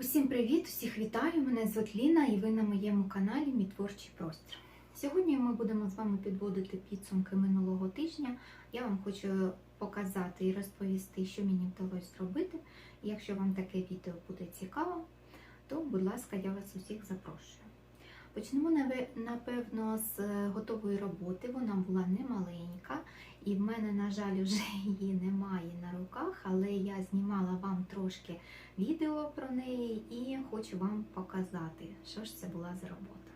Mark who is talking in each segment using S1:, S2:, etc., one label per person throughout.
S1: Усім привіт! Усіх вітаю! Мене звуть Ліна і ви на моєму каналі Мій творчий простір. Сьогодні ми будемо з вами підводити підсумки минулого тижня. Я вам хочу показати і розповісти, що мені вдалося зробити. Якщо вам таке відео буде цікаво, то, будь ласка, я вас усіх запрошую. Почнемо, напевно, з готової роботи. Вона була немаленька, і в мене, на жаль, вже її немає на руках, але я знімала вам трошки відео про неї і хочу вам показати, що ж це була за робота.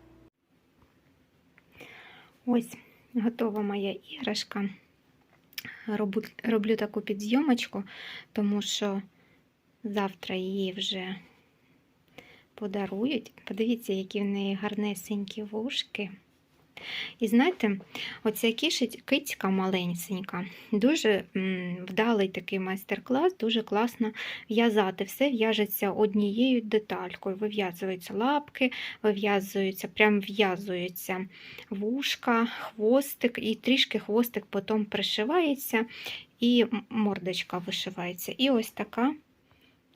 S1: Ось готова моя іграшка. Роблю, роблю таку підзйомочку, тому що завтра її вже подарують. Подивіться, які в неї гарнесенькі вушки. І знаєте, оця кицька маленька, дуже вдалий такий майстер-клас, дуже класно в'язати. Все в'яжеться однією деталькою. Вив'язуються лапки, вив'язуються, прям в'язуються вушка, хвостик, і трішки хвостик потім пришивається, і мордочка вишивається. І ось така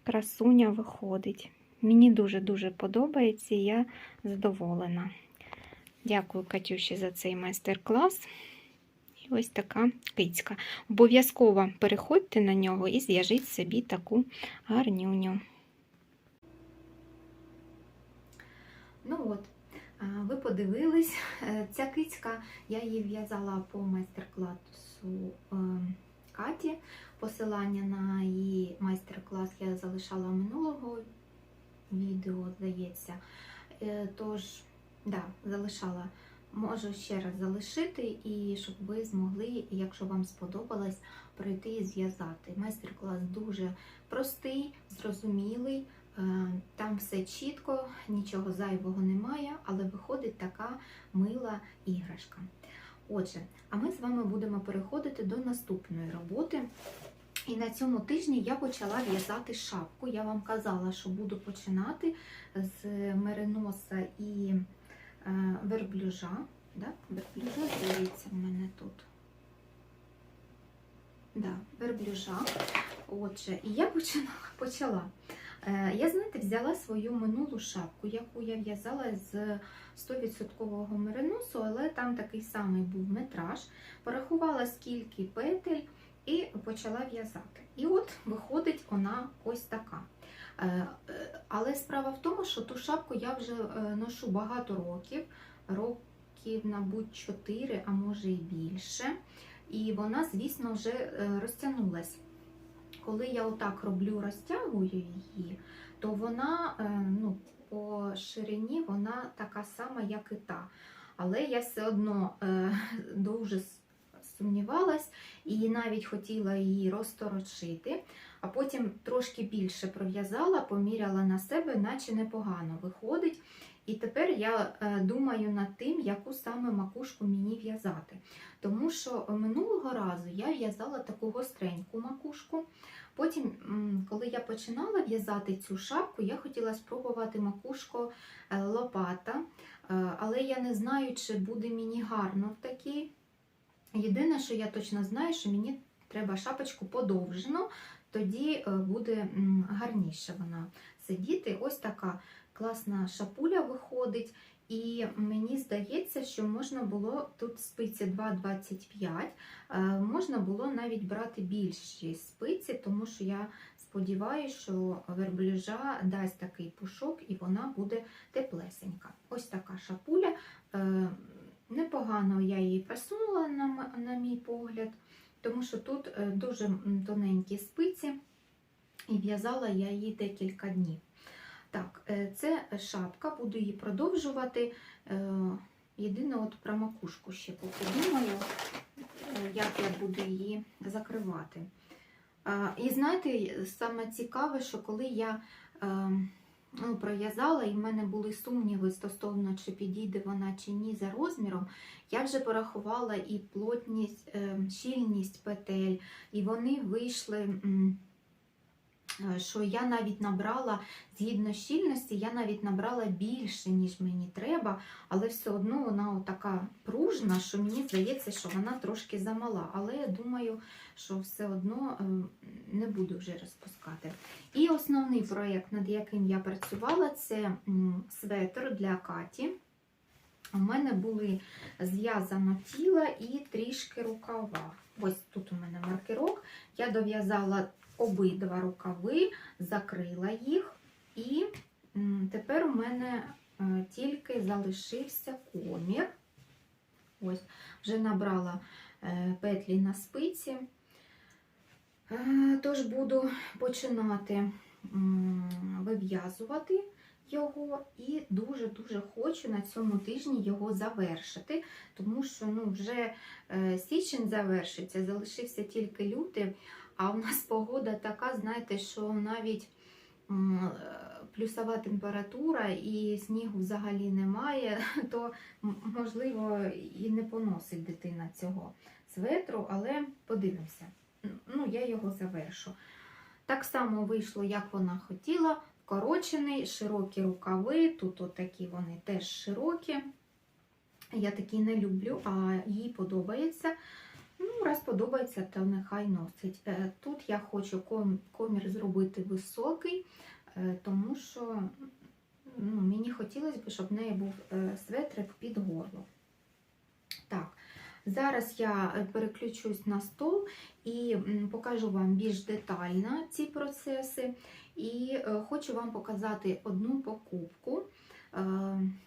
S1: красуня виходить. Мені дуже-дуже подобається, я задоволена. Дякую Катюші за цей майстер-клас. І ось така кицька. Обов'язково переходьте на нього і зв'яжіть собі таку гарнюню. Ну от, ви подивились, Е, ця кицька, я її в'язала по майстер-класу е, Каті. Посилання на її майстер-клас я залишала минулого відео, здається. Е, Тож, да, залишала. Можу ще раз залишити, і щоб ви змогли, якщо вам сподобалось, пройти і зв'язати. Майстер-клас дуже простий, зрозумілий. Е, Там все чітко, нічого зайвого немає, але виходить така мила іграшка. Отже, а ми з вами будемо переходити до наступної роботи. І на цьому тижні я почала в'язати шапку. Я вам казала, що буду починати з мериноса і верблюжа. Да? Верблюжа, здається, в мене тут. Да, верблюжа. Отже, і я починала, почала. Е, Я, знаєте, взяла свою минулу шапку, яку я в'язала з 100% мериносу, але там такий самий був метраж. Порахувала, скільки петель, і почала в'язати. І от виходить вона ось така. Е, Але справа в тому, що ту шапку я вже е, ношу багато років, років, мабуть, 4, а може і більше. І вона, звісно, вже е, розтягнулась. Коли я отак роблю, розтягую її, то вона ну, по ширині вона така сама, як і та. Але я все одно дуже сумнівалась і навіть хотіла її розторочити, а потім трошки більше пров'язала, поміряла на себе, наче непогано виходить. І тепер я е, думаю над тим, яку саме макушку мені в'язати. Тому що минулого разу я в'язала таку гостреньку макушку. Потім, коли я починала в'язати цю шапку, я хотіла спробувати макушку е, лопата, Е, але я не знаю, чи буде мені гарно в такій. Єдине, що я точно знаю, що мені треба шапочку подовжену, тоді е, буде гарніше вона сидіти. Ось така класна шапуля виходить. І мені здається, що можна було тут спиці 2,25, е, можна було навіть брати більші спиці, тому що я сподіваюся, що верблюжа дасть такий пушок і вона буде теплесенька. Ось така шапуля. Непогано я її просунула, на, на мій погляд, тому що тут е, дуже тоненькі спиці, і в'язала я її декілька днів. Так, е, це шапка, буду її продовжувати. Е, Єдине, от про макушку ще поки думаю, е, як я буду її закривати. І знаєте, саме цікаве, що коли я е, ну, пров'язала, і в мене були сумніви стосовно, чи підійде вона чи ні за розміром, я вже порахувала і плотність, е, щільність петель, і вони вийшли що я навіть набрала згідно щільності, я навіть набрала більше, ніж мені треба, але все одно вона така пружна, що мені здається, що вона трошки замала. Але я думаю, що все одно ем, не буду вже розпускати. І основний проєкт, над яким я працювала, це светр для Каті. У мене були зв'язано тіло і трішки рукава. Ось тут у мене маркерок. Я дов'язала обидва рукави, закрила їх, і тепер у мене е, тільки залишився комір. Ось, вже набрала е, петлі на спиці. Е, Тож буду починати вив'язувати його і дуже-дуже хочу на цьому тижні його завершити, тому що ну, вже січень завершиться, залишився тільки лютий, а у нас погода така, знаєте, що навіть е, плюсова температура і снігу взагалі немає, то можливо і не поносить дитина цього светру, але подивимося. Ну, я його завершу. Так само вийшло, як вона хотіла. Вкорочений, широкі рукави. Тут отакі вони теж широкі. Я такі не люблю, а їй подобається. Ну, раз подобається, то нехай носить. Е, Тут я хочу комір зробити високий, е, тому що ну, мені хотілося б, щоб в неї був е, светрик під горло. Так, зараз я переключусь на стол і покажу вам більш детально ці процеси. І хочу вам показати одну покупку,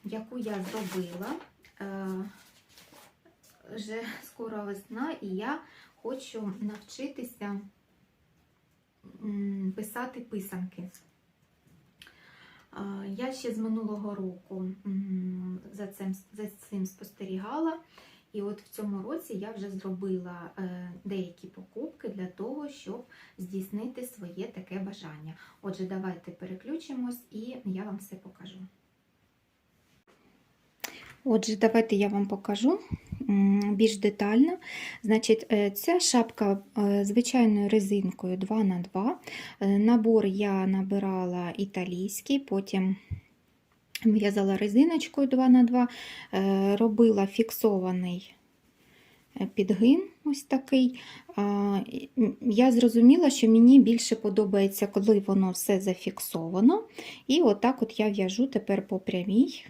S1: яку я зробила. Вже скоро весна, і я хочу навчитися писати писанки. Я ще з минулого року за цим, за цим спостерігала. І от в цьому році я вже зробила е, деякі покупки для того, щоб здійснити своє таке бажання. Отже, давайте переключимось і я вам все покажу. Отже, давайте я вам покажу більш детально. Значить, е, ця шапка е, звичайною резинкою 2х2. Е, Набор я набирала італійський, потім в'язала резиночкою 2х2, е, робила фіксований підгин, ось такий. Я зрозуміла, що мені більше подобається, коли воно все зафіксовано. І отак от я в'яжу тепер по прямій.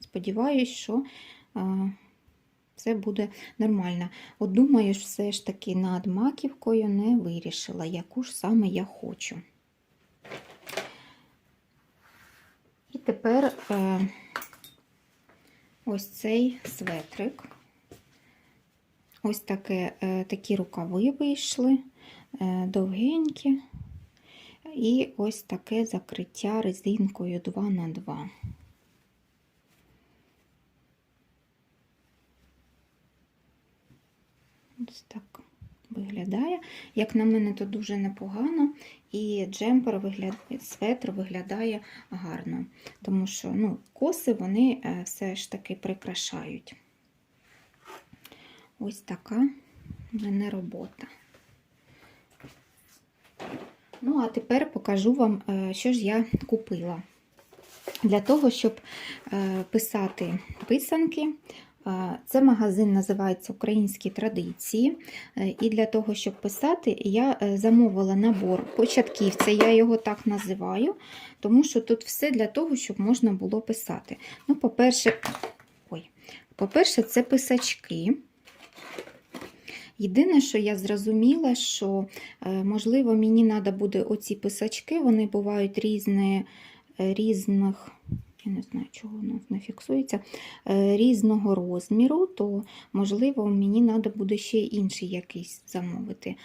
S1: Сподіваюсь, що все буде нормально. От думаю, все ж таки над маківкою не вирішила, яку ж саме я хочу. І тепер е, ось цей светрик. Ось таке, е, такі рукави вийшли, е, довгенькі. І ось таке закриття резинкою 2х2. Ось так виглядає. Як на мене, то дуже непогано, і джемпер виглядає, светр виглядає гарно, тому що ну, коси вони е, все ж таки прикрашають. Ось така в мене робота. Ну, а тепер покажу вам, е, що ж я купила. Для того, щоб е, писати писанки, це магазин називається Українські традиції. Е, І для того, щоб писати, я е, замовила набор початківця, я його так називаю, тому що тут все для того, щоб можна було писати. Ну, по-перше, по-перше, це писачки. Єдине, що я зрозуміла, що, е, можливо, мені треба буде оці писачки, вони бувають різні, різних, я не знаю, чого воно не фіксується, е, різного розміру, то, можливо, мені треба буде ще інший якийсь замовити.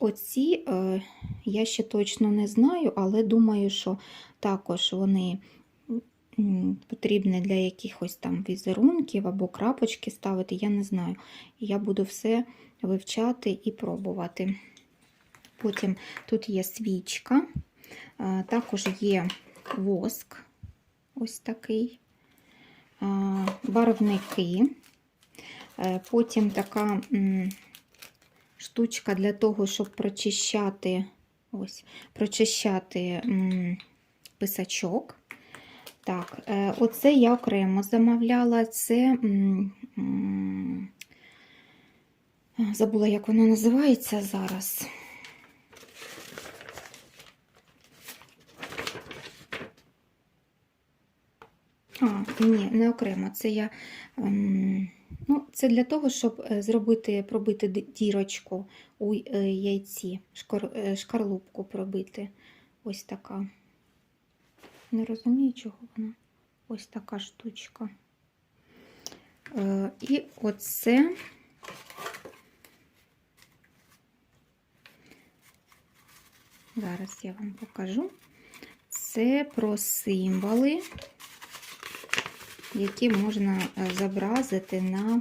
S1: Оці е, я ще точно не знаю, але думаю, що також вони потрібні для якихось там візерунків або крапочки ставити, я не знаю. Я буду все вивчати і пробувати. Потім тут є свічка, також є воск, ось такий, а, барвники, Е, потім така штучка для того, щоб прочищати ось, прочищати писачок. Так, е, оце я окремо замовляла. Це забула, як воно називається зараз. А, ні, не окремо. Це я. ем, ну, це для того, щоб е, зробити, пробити дірочку у е, яйці, е, шкарлупку пробити. Ось така. Не розумію, чого вона. Ось така штучка. І оце. Зараз я вам покажу. Це про символи, які можна е, зобразити на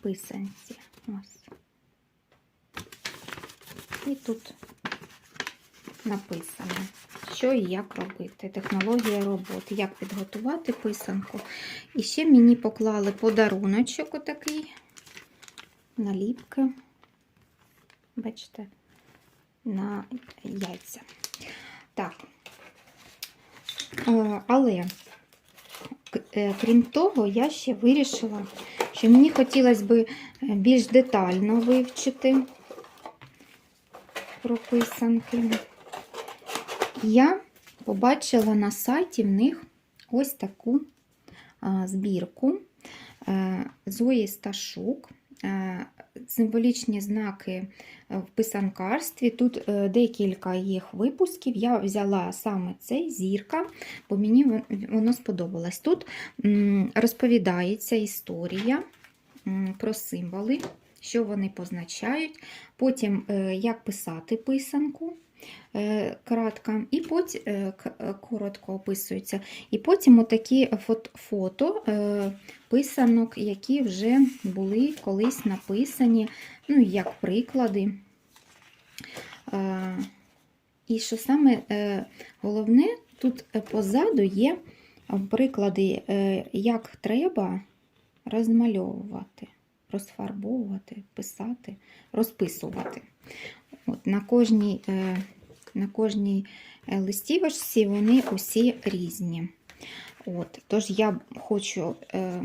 S1: писанці. Ось. І тут написано, що і як робити, технологія роботи, як підготувати писанку. І ще мені поклали подаруночок отакий, наліпки. Бачите, на яйця. Так. Е, Але, крім того, я ще вирішила, що мені хотілося б більш детально вивчити про писанки. Я побачила на сайті в них ось таку збірку е, Зої Сташук. Е, Символічні знаки в писанкарстві. Тут е, декілька їх випусків. Я взяла саме цей зірка, бо мені воно сподобалось. Тут розповідається історія про символи, що вони позначають, потім е, як писати писанку. Е, Кратко, і потім коротко описується. І потім отакі фото, е, писанок, які вже були колись написані, ну, як приклади. Е, І що саме е, головне, тут е, позаду є приклади, е, як треба розмальовувати, розфарбовувати, писати, розписувати. От, на кожній, е, на кожній е, листівочці вони усі різні. От, тож я хочу е,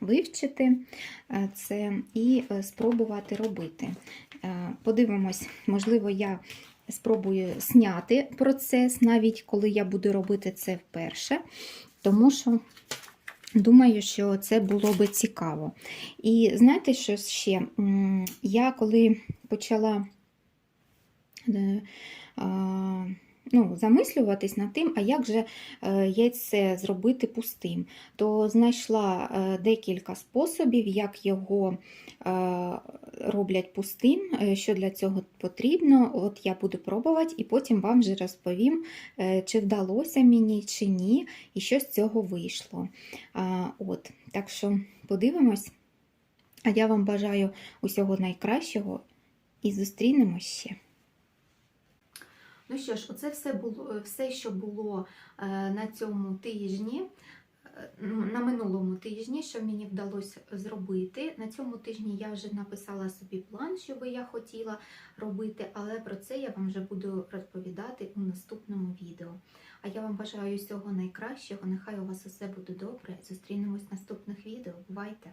S1: вивчити це і спробувати робити. Подивимось, можливо, я спробую зняти процес, навіть коли я буду робити це вперше, тому що думаю, що це було би цікаво. І знаєте, що ще? Я коли почала ну, замислюватись над тим, а як же е, яйце зробити пустим, то знайшла е, декілька способів, як його е, роблять пустим, е, що для цього потрібно. От я буду пробувати, і потім вам вже розповім, е, чи вдалося мені, чи ні, і що з цього вийшло. От, так що подивимось. А я вам бажаю усього найкращого і зустрінемось ще. Ну що ж, оце все було все, що було е, на цьому тижні, е, на минулому тижні, що мені вдалося зробити. На цьому тижні я вже написала собі план, що би я хотіла робити, але про це я вам вже буду розповідати у наступному відео. А я вам бажаю всього найкращого. Нехай у вас усе буде добре. Зустрінемось в наступних відео. Бувайте!